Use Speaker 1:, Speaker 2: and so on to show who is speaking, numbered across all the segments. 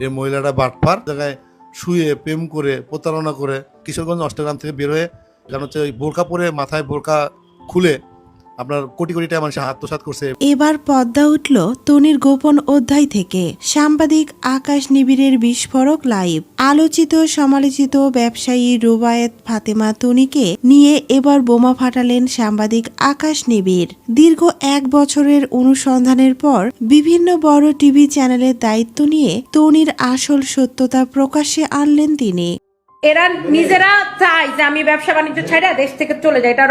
Speaker 1: এই মহিলাটা বাটপার, জায়গায় শুয়ে প্রেম করে, প্রতারণা করে কিশোরগঞ্জ অষ্টগ্রাম থেকে বের হয়ে কেন হচ্ছে ওই বোরকা পরে মাথায় বোরকা খুলে আপনার কোটি কোটি টাকা মানুষের আত্মসাৎ করছে।
Speaker 2: এবার পদ্মা উঠল তনির গোপন অধ্যায় থেকে। সাংবাদিক আকাশ নিবিড়ের বিস্ফোরক লাইভ। আলোচিত সমালোচিত ব্যবসায়ী রুবায়েত ফাতেমা তনিকে নিয়ে এবার বোমা ফাটালেন সাংবাদিক আকাশ নিবিড়। দীর্ঘ এক বছরের অনুসন্ধানের পর বিভিন্ন বড় টিভি চ্যানেলের দায়িত্ব নিয়ে তনির আসল সত্যতা প্রকাশ্যে আনলেন তিনি।
Speaker 3: এরা নিজেরা চায় যে আমি ব্যবসা বাণিজ্য ছেড়ে দেশ থেকে চলে যাই। এটা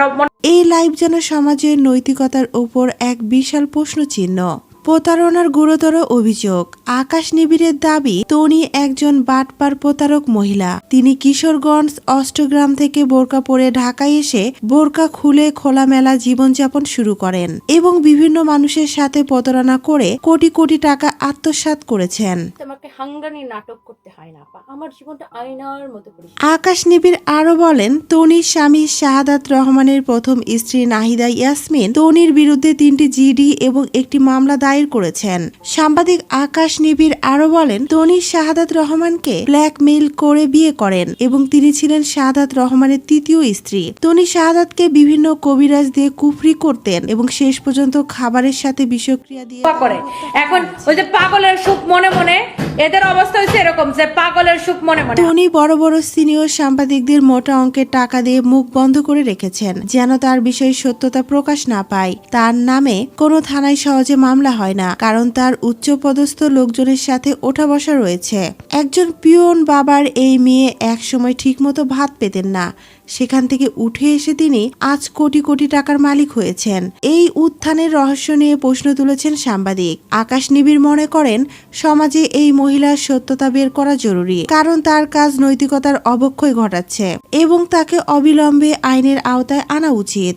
Speaker 2: এই লাইভ যেন সমাজের নৈতিকতার ওপর এক বিশাল প্রশ্নচিহ্ন। প্রতারণার গুরুতর অভিযোগ। আকাশ নিবিড়ের দাবি তনি একজন বাটপার প্রতারক মহিলা। তিনি কিশোরগঞ্জ অষ্টগ্রাম থেকে বোরকা পরে ঢাকায় এসে বোরকা খুলে খোলামেলা জীবনযাপন শুরু করেন এবং বিভিন্ন মানুষের সাথে প্রতারণা করে কোটি কোটি টাকা আত্মসাৎ করেছেন।
Speaker 4: তোমাকে হাঙ্গানি নাটক করতে হয় না আমার জীবনটা আয়নার মতো
Speaker 2: আকাশ নিবিড় আরও বলেন তনির স্বামী শাহাদাত রহমানের প্রথম স্ত্রী নাহিদা ইয়াসমিন। তনির বিরুদ্ধে তিনটি জিডি এবং একটি মামলা দায়ের করেছেন। সাংবাদিক আকাশ নিবিড় আরও বলেন তনি শাহাদাত রহমানকে ব্ল্যাকমেইল করে বিয়ে করেন এবং তিনি ছিলেন শাহাদাত রহমানের তৃতীয় স্ত্রী। তনি শাহাদাতকে বিভিন্ন কবিরাজ দিয়ে কুফরি করতেন এবং শেষ পর্যন্ত খাবারের সাথে বিষক্রিয়া দিয়ে
Speaker 3: করে। এখন ওই যে পাগলের সুখ মনে মনে এদের অবস্থা হচ্ছে এরকম, যে পাগলের সুখ মনে মনে।
Speaker 2: টনি বড় বড় সিনিয়র সাংবাদিকদের মোটা অঙ্কের টাকা দিয়ে মুখ বন্ধ করে রেখেছেন, যেন তার বিষয়ে সত্যতা প্রকাশ না পায়। তার নামে কোনো থানায় সহজে মামলা হয় না, কারণ তার উচ্চপদস্থ লোকজনের সাথে ওঠা বসা রয়েছে। একজন পিয়ন বাবার এই মেয়ে একসময় ঠিকমতো ভাত পেতেন না। সেখান থেকে উঠে এসে তিনি আজ কোটি কোটি টাকার মালিক হয়েছেন। এই উত্থানের রহস্য নিয়ে প্রশ্ন তুলেছেন সাংবাদিক। আকাশ নিবিড় মনে করেন, সমাজে এই মহিলার সত্যতা বের করা জরুরি, কারণ তার কাজ নৈতিকতার অবক্ষয় ঘটাচ্ছে এবং তাকে অবিলম্বে আইনের আওতায় আনা উচিত।